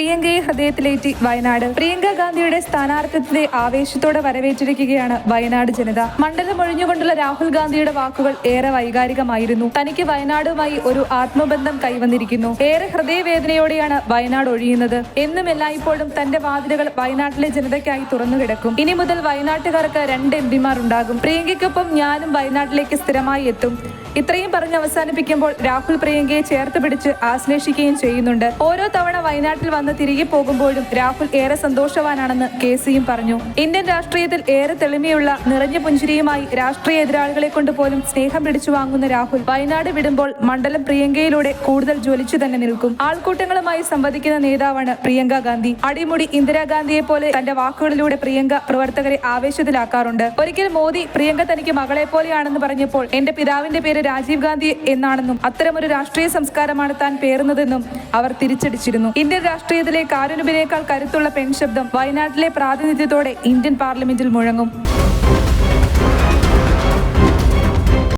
പ്രിയങ്കയെ ഹൃദയത്തിലേറ്റി വയനാട്. പ്രിയങ്ക ഗാന്ധിയുടെ സ്ഥാനാർത്ഥിത്വത്തെ ആവേശത്തോടെ വരവേറ്റിരിക്കുകയാണ് വയനാട് ജനത. മണ്ഡലം ഒഴിഞ്ഞുകൊണ്ടുള്ള രാഹുൽ ഗാന്ധിയുടെ വാക്കുകൾ ഏറെ വൈകാരികമായിരുന്നു. തനിക്ക് വയനാടുമായി ഒരു ആത്മബന്ധം കൈവന്നിരിക്കുന്നു. ഏറെ ഹൃദയവേദനയോടെയാണ് വയനാട് ഒഴിയുന്നത്. എന്നും എല്ലായ്പ്പോഴും തന്റെ വാതിലുകൾ വയനാട്ടിലെ ജനതയ്ക്കായി തുറന്നു കിടക്കും. ഇനി മുതൽ വയനാട്ടുകാർക്ക് രണ്ട് എം പിമാർ ഉണ്ടാകും. പ്രിയങ്കയ്ക്കൊപ്പം ഞാനും വയനാട്ടിലേക്ക് സ്ഥിരമായി എത്തും. ഇത്രയും പറഞ്ഞ് അവസാനിപ്പിക്കുമ്പോൾ രാഹുൽ പ്രിയങ്കയെ ചേർത്ത് പിടിച്ച് ആശ്ലേഷിക്കുകയും ചെയ്യുന്നുണ്ട്. ഓരോ തവണ വയനാട്ടിൽ വന്ന് തിരികെ പോകുമ്പോഴും രാഹുൽ ഏറെ സന്തോഷവാനാണെന്ന് കെ സിയും പറഞ്ഞു. ഇന്ത്യൻ രാഷ്ട്രീയത്തിൽ ഏറെ തെളിമയുള്ള നിറഞ്ഞ പുഞ്ചിരിയുമായി രാഷ്ട്രീയ എതിരാളികളെ കൊണ്ട് പോലും സ്നേഹം പിടിച്ചു വാങ്ങുന്ന രാഹുൽ വയനാട് വിടുമ്പോൾ മണ്ഡലം പ്രിയങ്കയിലൂടെ കൂടുതൽ ജ്വലിച്ചു തന്നെ നിൽക്കും. ആൾക്കൂട്ടങ്ങളുമായി സംവദിക്കുന്ന നേതാവാണ് പ്രിയങ്ക ഗാന്ധി. അടിമുടി ഇന്ദിരാഗാന്ധിയെ പോലെ തന്റെ വാക്കുകളിലൂടെ പ്രിയങ്ക പ്രവർത്തകരെ ആവേശത്തിലാക്കാറുണ്ട്. ഒരിക്കൽ മോദി പ്രിയങ്ക തനിക്ക് മകളെ പോലെയാണെന്ന് പറഞ്ഞപ്പോൾ എന്റെ പിതാവിന്റെ പേര് രാജീവ് ഗാന്ധി എന്നാണെന്നും അത്തരമൊരു രാഷ്ട്രീയ സംസ്കാരമാണ് താൻ പേറുന്നതെന്നും അവർ തിരിച്ചടിച്ചിരുന്നു. ഇന്ത്യൻ രാഷ്ട്രീയത്തിലെ കാരുനുബിനേക്കാൾ കരുത്തുള്ള പെൺശബ്ദം വയനാട്ടിലെ പ്രാതിനിധ്യത്തോടെ ഇന്ത്യൻ പാർലമെന്റിൽ മുഴങ്ങും.